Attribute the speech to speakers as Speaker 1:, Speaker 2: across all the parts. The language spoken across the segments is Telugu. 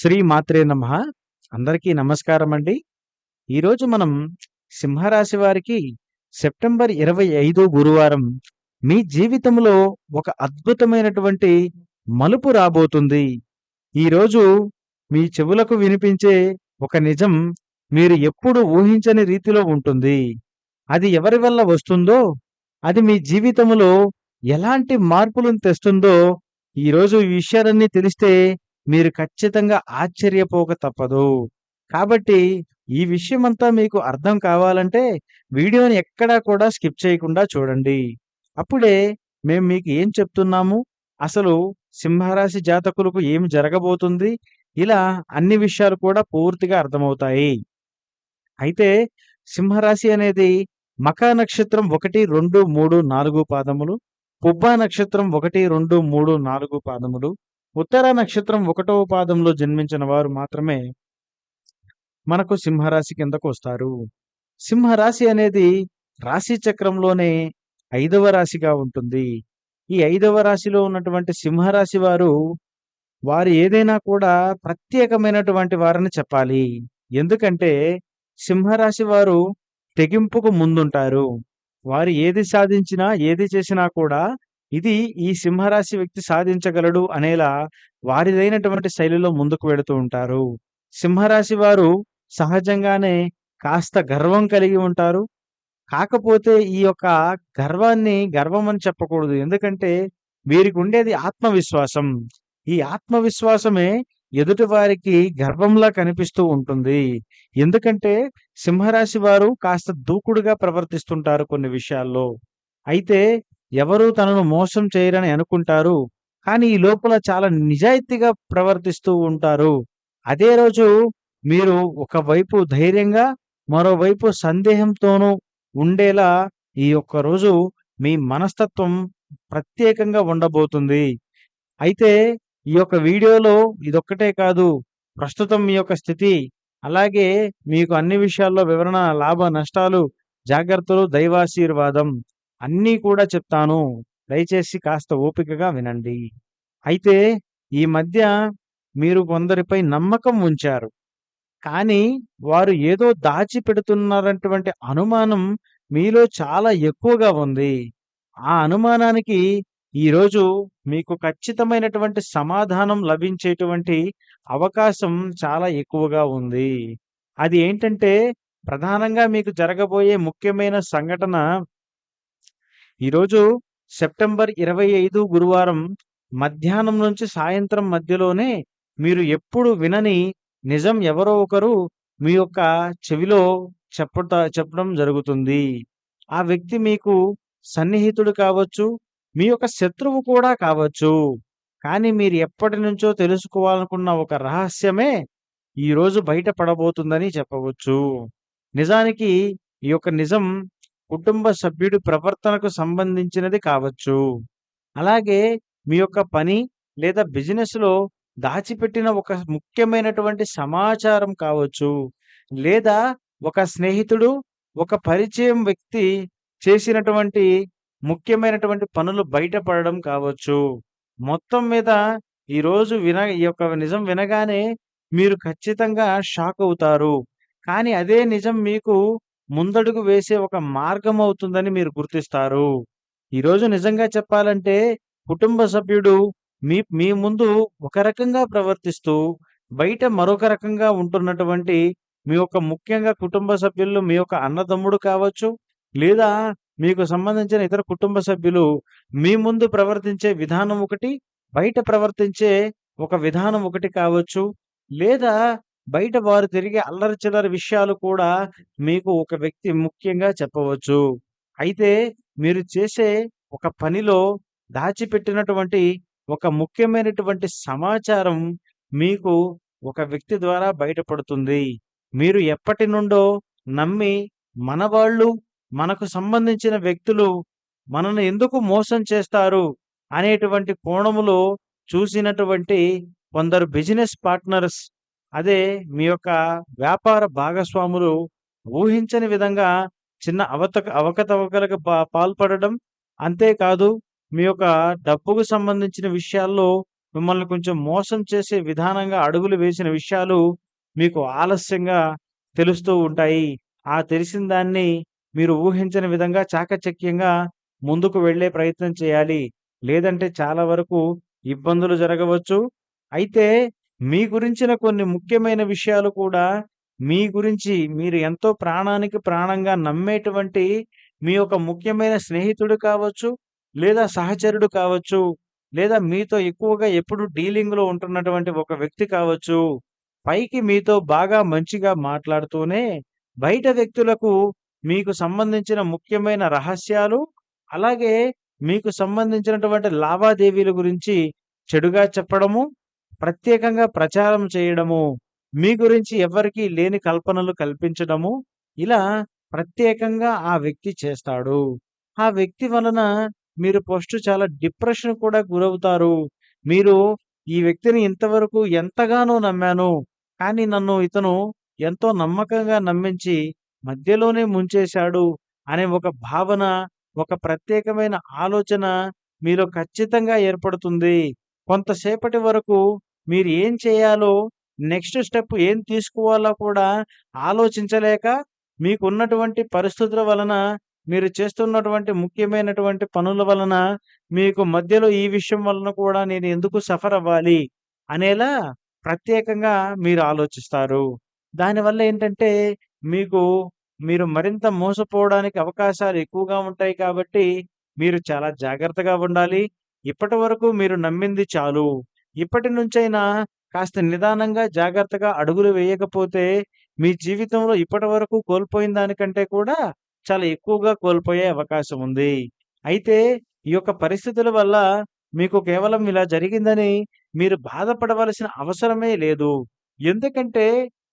Speaker 1: శ్రీ మాత్రే నమ. అందరికీ నమస్కారం అండి ఈరోజు మనం సింహరాశి వారికి సెప్టెంబర్ ఇరవై ఐదు గురువారం మీ జీవితంలో ఒక అద్భుతమైనటువంటి మలుపు రాబోతుంది. ఈరోజు మీ చెవులకు వినిపించే ఒక నిజం మీరు ఎప్పుడు ఊహించని రీతిలో ఉంటుంది. అది ఎవరి వల్ల వస్తుందో అది మీ జీవితంలో ఎలాంటి మార్పులను తెస్తుందో ఈరోజు ఈ విషయాలన్నీ తెలిస్తే మీరు ఖచ్చితంగా ఆశ్చర్యపోక తప్పదు. కాబట్టి ఈ విషయమంతా మీకు అర్థం కావాలంటే వీడియోని ఎక్కడా కూడా స్కిప్ చేయకుండా చూడండి. అప్పుడే మేము మీకు ఏం చెప్తున్నాము? అసలు సింహరాశి జాతకులకు ఏమి జరగబోతుంది? ఇలా అన్ని విషయాలు కూడా పూర్తిగా అర్థమవుతాయి. అయితే సింహరాశి అనేది మకా నక్షత్రం ఒకటి రెండు మూడు నాలుగు పాదములు పుబ్బా నక్షత్రం ఒకటి రెండు మూడు నాలుగు పాదములు ఉత్తర నక్షత్రం ఒకటవ పాదంలో జన్మించిన వారు మాత్రమే మనకు సింహరాశి కిందకు వస్తారు. సింహరాశి అనేది రాశి చక్రంలోనే ఐదవ రాశిగా ఉంటుంది. ఈ ఐదవ రాశిలో ఉన్నటువంటి సింహరాశి వారు వారు ఏదైనా కూడా ప్రత్యేకమైనటువంటి వారని చెప్పాలి. ఎందుకంటే సింహరాశి వారు తెగింపుకు ముందుంటారు. వారు ఏది సాధించినా ఏది చేసినా కూడా ఇది ఈ సింహరాశి వ్యక్తి సాధించగలడు అనేలా వారిదైనటువంటి శైలిలో ముందుకు వెళుతూ ఉంటారు. సింహరాశి వారు సహజంగానే కాస్త గర్వం కలిగి ఉంటారు. కాకపోతే ఈ యొక్క గర్వాన్ని గర్వం అని చెప్పకూడదు. ఎందుకంటే వీరికి ఉండేది ఆత్మవిశ్వాసం. ఈ ఆత్మవిశ్వాసమే ఎదుటి వారికి గర్వంలా కనిపిస్తూ ఉంటుంది. ఎందుకంటే సింహరాశి వారు కాస్త దూకుడుగా ప్రవర్తిస్తుంటారు కొన్ని విషయాల్లో. అయితే ఎవరు తనను మోసం చేయరని అనుకుంటారు కానీ ఈ లోపల చాలా నిజాయితీగా ప్రవర్తిస్తూ ఉంటారు. అదే రోజు మీరు ఒకవైపు ధైర్యంగా మరోవైపు సందేహంతోనూ ఉండేలా ఈ యొక్క రోజు మీ మనస్తత్వం ప్రత్యేకంగా ఉండబోతుంది. అయితే ఈ యొక్క వీడియోలో ఇదొక్కటే కాదు ప్రస్తుతం మీ యొక్క స్థితి అలాగే మీకు అన్ని విషయాల్లో వివరణ లాభ నష్టాలు జాగ్రత్తలు దైవాశీర్వాదం. అన్నీ కూడా చెప్తాను. దయచేసి కాస్త ఓపికగా వినండి. అయితే ఈ మధ్య మీరు కొందరిపై నమ్మకం ఉంచారు. కానీ వారు ఏదో దాచిపెడుతున్నారన్నటువంటి అనుమానం మీలో చాలా ఎక్కువగా ఉంది. ఆ అనుమానానికి ఈరోజు మీకు ఖచ్చితమైనటువంటి సమాధానం లభించేటువంటి అవకాశం చాలా ఎక్కువగా ఉంది. అది ఏంటంటే ప్రధానంగా మీకు జరగబోయే ముఖ్యమైన సంఘటన ఈరోజు సెప్టెంబర్ ఇరవై ఐదు గురువారం మధ్యాహ్నం నుంచి సాయంత్రం మధ్యలోనే మీరు ఎప్పుడు వినని నిజం ఎవరో ఒకరు మీ యొక్క చెవిలో చెప్పట చెప్పడం జరుగుతుంది. ఆ వ్యక్తి మీకు సన్నిహితుడు కావచ్చు మీ యొక్క శత్రువు కూడా కావచ్చు. కానీ మీరు ఎప్పటి నుంచో తెలుసుకోవాలనుకున్న ఒక రహస్యమే ఈరోజు బయటపడబోతుందని చెప్పవచ్చు. నిజానికి ఈ యొక్క నిజం కుటుంబ సభ్యుడి ప్రవర్తనకు సంబంధించినది కావచ్చు. అలాగే మీ యొక్క పని లేదా బిజినెస్లో దాచిపెట్టిన ఒక ముఖ్యమైనటువంటి సమాచారం కావచ్చు. లేదా ఒక స్నేహితుడు ఒక పరిచయం వ్యక్తి చేసినటువంటి ముఖ్యమైనటువంటి పనులు బయటపడడం కావచ్చు. మొత్తం మీద ఈరోజు విన ఈ యొక్క నిజం వినగానే మీరు ఖచ్చితంగా షాక్ అవుతారు. కానీ అదే నిజం మీకు ముందడుగు వేసే ఒక మార్గం అవుతుందని మీరు గుర్తిస్తారు. ఈరోజు నిజంగా చెప్పాలంటే కుటుంబ సభ్యుడు మీ మీ ముందు ఒక రకంగా ప్రవర్తిస్తూ బయట మరొక రకంగా ఉంటున్నటువంటి మీ యొక్క ముఖ్యంగా కుటుంబ సభ్యులు మీ యొక్క అన్నదమ్ముడు కావచ్చు లేదా మీకు సంబంధించిన ఇతర కుటుంబ సభ్యులు మీ ముందు ప్రవర్తించే విధానం ఒకటి బయట ప్రవర్తించే ఒక విధానం ఒకటి కావచ్చు లేదా బయట వారు తిరిగే అల్లరి చిల్లరి విషయాలు కూడా మీకు ఒక వ్యక్తి ముఖ్యంగా చెప్పవచ్చు. అయితే మీరు చేసే ఒక పనిలో దాచిపెట్టినటువంటి ఒక ముఖ్యమైనటువంటి సమాచారం మీకు ఒక వ్యక్తి ద్వారా బయటపడుతుంది. మీరు ఎప్పటి నుండో నమ్మి మనవాళ్ళు మనకు సంబంధించిన వ్యక్తులు మనను ఎందుకు మోసం చేస్తారు అనేటువంటి కోణములో చూసినటువంటి కొందరు బిజినెస్ పార్ట్నర్స్ అదే మీ యొక్క వ్యాపార భాగస్వాములు ఊహించని విధంగా చిన్న అవతక అవకతవకలకు పాల్పడడం అంతేకాదు మీ యొక్క డబ్బుకు సంబంధించిన విషయాల్లో మిమ్మల్ని కొంచెం మోసం చేసే విధానంగా అడుగులు వేసిన విషయాలు మీకు ఆలస్యంగా తెలుస్తూ ఉంటాయి. ఆ తెలిసిన దాన్ని మీరు ఊహించని విధంగా చాకచక్యంగా ముందుకు వెళ్ళే ప్రయత్నం చేయాలి. లేదంటే చాలా వరకు ఇబ్బందులు జరగవచ్చు. అయితే మీ గురించిన కొన్ని ముఖ్యమైన విషయాలు కూడా మీ గురించి మీరు ఎంతో ప్రాణానికి ప్రాణంగా నమ్మేటువంటి మీ యొక్క ముఖ్యమైన స్నేహితుడు కావచ్చు, లేదా సహచరుడు కావచ్చు, లేదా మీతో ఎక్కువగా ఎప్పుడు డీలింగ్‌లో ఉంటున్నటువంటి ఒక వ్యక్తి కావచ్చు. పైకి మీతో బాగా మంచిగా మాట్లాడుతూనే బయట వ్యక్తులకు మీకు సంబంధించిన ముఖ్యమైన రహస్యాలు, అలాగే మీకు సంబంధించినటువంటి లావాదేవీల గురించి చెడుగా చెప్పడము, ప్రత్యేకంగా ప్రచారం చేయడము, మీ గురించి ఎవ్వరికీ లేని కల్పనలు కల్పించడము, ఇలా ప్రత్యేకంగా ఆ వ్యక్తి చేస్తాడు. ఆ వ్యక్తి వలన మీరు ఫస్ట్ చాలా డిప్రెషన్ కూడా గురవుతారు. మీరు ఈ వ్యక్తిని ఇంతవరకు ఎంతగానో నమ్మాను. కానీ నన్ను ఇతను ఎంతో నమ్మకంగా నమ్మించి మధ్యలోనే ముంచేశాడు అనే ఒక భావన, ఒక ప్రత్యేకమైన ఆలోచన మీలో ఖచ్చితంగా ఏర్పడుతుంది. కొంతసేపటి వరకు మీరు ఏం చేయాలో, నెక్స్ట్ స్టెప్ ఏం తీసుకోవాలో కూడా ఆలోచించలేక మీకున్నటువంటి పరిస్థితుల వలన, మీరు చేస్తున్నటువంటి ముఖ్యమైనటువంటి పనుల వలన, మీకు మధ్యలో ఈ విషయం వలన కూడా నేను ఎందుకు సఫర్ అవ్వాలి అనేలా ప్రత్యేకంగా మీరు ఆలోచిస్తారు. దానివల్ల ఏంటంటే మీకు మీరు మరింత మోసపోవడానికి అవకాశాలు ఎక్కువగా ఉంటాయి కాబట్టి మీరు చాలా జాగ్రత్తగా ఉండాలి. ఇప్పటివరకు మీరు నమ్మింది చాలు. ఇప్పటి నుంచైనా కాస్త నిదానంగా, జాగ్రత్తగా అడుగులు వేయకపోతే మీ జీవితంలో ఇప్పటివరకు కోల్పోయిన దానికంటే కూడా చాలా ఎక్కువగా కోల్పోయే అవకాశం ఉంది. అయితే ఈ యొక్క పరిస్థితుల వల్ల మీకు కేవలం ఇలా జరిగిందని మీరు బాధపడవలసిన అవసరమే లేదు. ఎందుకంటే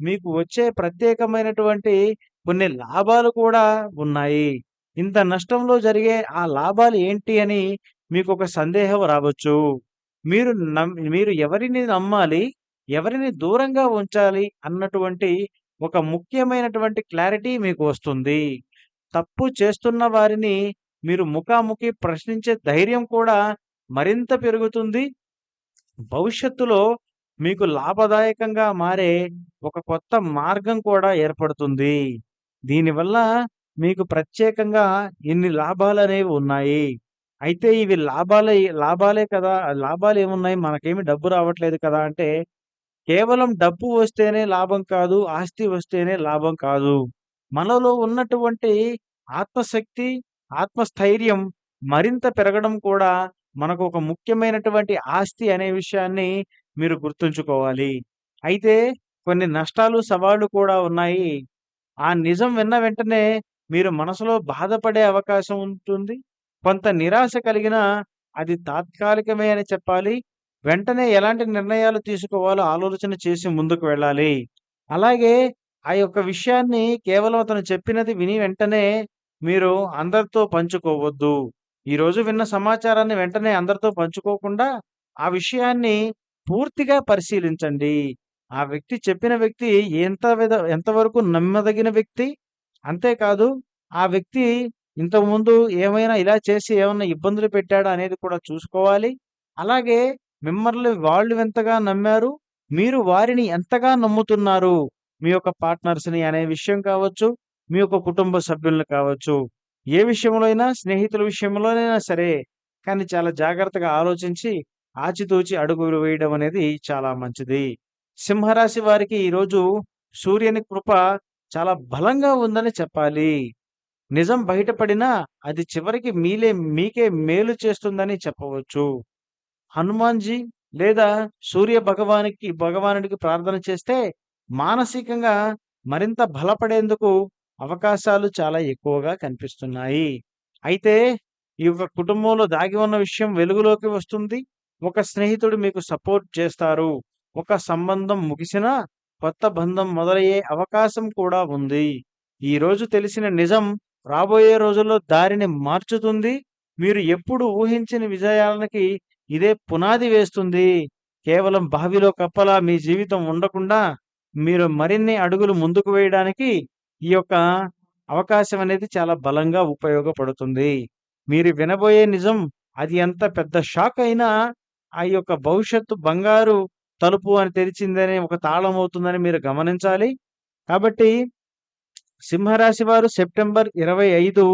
Speaker 1: మీకు వచ్చే ప్రత్యేకమైనటువంటి కొన్ని లాభాలు కూడా ఉన్నాయి. ఇంత నష్టంలో జరిగే ఆ లాభాలు ఏంటి అని మీకు ఒక సందేహం రావచ్చు. మీరు మీరు ఎవరిని నమ్మాలి, ఎవరిని దూరంగా ఉంచాలి అన్నటువంటి ఒక ముఖ్యమైనటువంటి క్లారిటీ మీకు వస్తుంది. తప్పు చేస్తున్న వారిని మీరు ముఖాముఖి ప్రశ్నించే ధైర్యం కూడా మరింత పెరుగుతుంది. భవిష్యత్తులో మీకు లాభదాయకంగా మారే ఒక కొత్త మార్గం కూడా ఏర్పడుతుంది. దీనివల్ల మీకు ప్రత్యేకంగా ఇన్ని లాభాలనేవి ఉన్నాయి. అయితే ఇవి లాభాలే లాభాలే కదా! లాభాలు ఏమున్నాయి మనకేమి డబ్బు రావట్లేదు కదా! అంటే కేవలం డబ్బు వస్తేనే లాభం కాదు. ఆస్తి వస్తేనే లాభం కాదు. మనలో ఉన్నటువంటి ఆత్మశక్తి, ఆత్మస్థైర్యం మరింత పెరగడం కూడా మనకు ఒక ముఖ్యమైనటువంటి ఆస్తి అనే విషయాన్ని మీరు గుర్తుంచుకోవాలి. అయితే కొన్ని నష్టాలు, సవాళ్ళు కూడా ఉన్నాయి. ఆ నిజం విన్న వెంటనే మీరు మనసులో బాధపడే అవకాశం ఉంటుంది. కొంత నిరాశ కలిగినా అది తాత్కాలికమే అని చెప్పాలి. వెంటనే ఎలాంటి నిర్ణయాలు తీసుకోవాలో ఆలోచన చేసి ముందుకు వెళ్ళాలి. అలాగే ఆ యొక్క విషయాన్ని కేవలం అతను చెప్పినది విని వెంటనే మీరు అందరితో పంచుకోవద్దు. ఈరోజు విన్న సమాచారాన్ని వెంటనే అందరితో పంచుకోకుండా ఆ విషయాన్ని పూర్తిగా పరిశీలించండి. ఆ వ్యక్తి చెప్పిన వ్యక్తి ఎంత విధ ఎంతవరకు నమ్మదగిన వ్యక్తి? అంతేకాదు ఆ వ్యక్తి ఇంతకుముందు ఏమైనా ఇలా చేసి ఏమైనా ఇబ్బందులు పెట్టాడా అనేది కూడా చూసుకోవాలి. అలాగే మిమ్మల్ని వాళ్ళు ఎంతగా నమ్మారు? మీరు వారిని ఎంతగా నమ్ముతున్నారు? మీ యొక్క పార్ట్నర్స్‌ని అనే విషయం కావచ్చు, మీ యొక్క కుటుంబ సభ్యులను కావచ్చు. ఏ విషయంలో అయినా స్నేహితుల విషయంలోనైనా సరే, కానీ చాలా జాగ్రత్తగా ఆలోచించి ఆచితూచి అడుగులు వేయడం అనేది చాలా మంచిది. సింహరాశి వారికి ఈరోజు సూర్యుని కృప చాలా బలంగా ఉందని చెప్పాలి. నిజం బయటపడినా అది చివరికి మీలే మీకే మేలు చేస్తుందని చెప్పవచ్చు. హనుమాన్‌జీ లేదా సూర్య భగవానికి భగవానుడికి ప్రార్థన చేస్తే మానసికంగా మరింత బలపడేందుకు అవకాశాలు చాలా ఎక్కువగా కనిపిస్తున్నాయి. అయితే ఈ యొక్క కుటుంబంలో దాగి ఉన్న విషయం వెలుగులోకి వస్తుంది. ఒక స్నేహితుడు మీకు సపోర్ట్ చేస్తారు. ఒక సంబంధం ముగిసినా కొత్త బంధం మొదలయ్యే అవకాశం కూడా ఉంది. ఈరోజు తెలిసిన నిజం రాబోయే రోజుల్లో దారిని మార్చుతుంది. మీరు ఎప్పుడు ఊహించని విజయాలకి ఇదే పునాది వేస్తుంది. కేవలం బావిలో కప్పలా మీ జీవితం ఉండకుండా మీరు మరిన్ని అడుగులు ముందుకు వేయడానికి ఈ యొక్క అవకాశం అనేది చాలా బలంగా ఉపయోగపడుతుంది. మీరు వినబోయే నిజం అది ఎంత పెద్ద షాక్ అయినా ఆ యొక్క భవిష్యత్తు బంగారు తలుపు అని తెరిచిందని ఒక తాళం అవుతుందని మీరు గమనించాలి కాబట్టి సింహరాశి వారు సెప్టెంబర్ ఇరవై ఐదు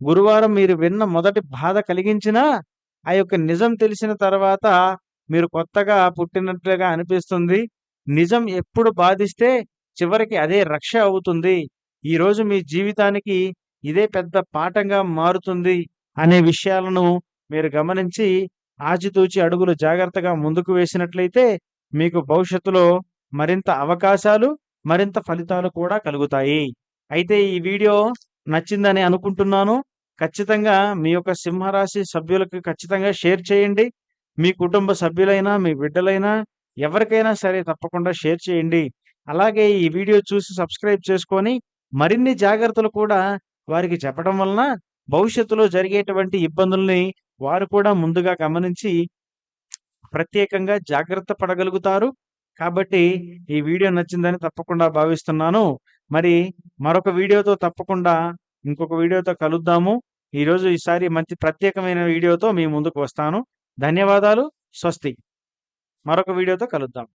Speaker 1: గురువారం మీరు విన్న మొదటి బాధ కలిగించినా ఆ యొక్క నిజం తెలిసిన తర్వాత మీరు కొత్తగా పుట్టినట్లుగా అనిపిస్తుంది. నిజం ఎప్పుడు బాధిస్తే చివరికి అదే రక్ష అవుతుంది. ఈరోజు మీ జీవితానికి ఇదే పెద్ద పాఠంగా మారుతుంది అనే విషయాలను మీరు గమనించి ఆచితూచి అడుగులు జాగ్రత్తగా ముందుకు వేసినట్లయితే మీకు భవిష్యత్తులో మరింత అవకాశాలు మరింత ఫలితాలు కూడా కలుగుతాయి. అయితే ఈ వీడియో నచ్చిందని అనుకుంటున్నాను. ఖచ్చితంగా మీ యొక్క సింహరాశి సభ్యులకు ఖచ్చితంగా షేర్ చేయండి. మీ కుటుంబ సభ్యులైనా మీ బిడ్డలైనా ఎవరికైనా సరే తప్పకుండా షేర్ చేయండి. అలాగే ఈ వీడియో చూసి సబ్స్క్రైబ్ చేసుకొని మరిన్ని జాగ్రత్తలు కూడా వారికి చెప్పడం వలన భవిష్యత్తులో జరిగేటువంటి ఇబ్బందుల్ని వారు కూడా ముందుగా గమనించి ప్రత్యేకంగా జాగ్రత్త పడగలుగుతారు. కాబట్టి ఈ వీడియో నచ్చిందని తప్పకుండా భావిస్తున్నాను. మరి మరొక వీడియోతో తప్పకుండా ఇంకొక వీడియోతో కలుద్దాము. ఈరోజు ఈసారి మంచి ప్రత్యేకమైన వీడియోతో మీ ముందుకు వస్తాను. ధన్యవాదాలు. స్వస్తి. మరొక వీడియోతో కలుద్దాం.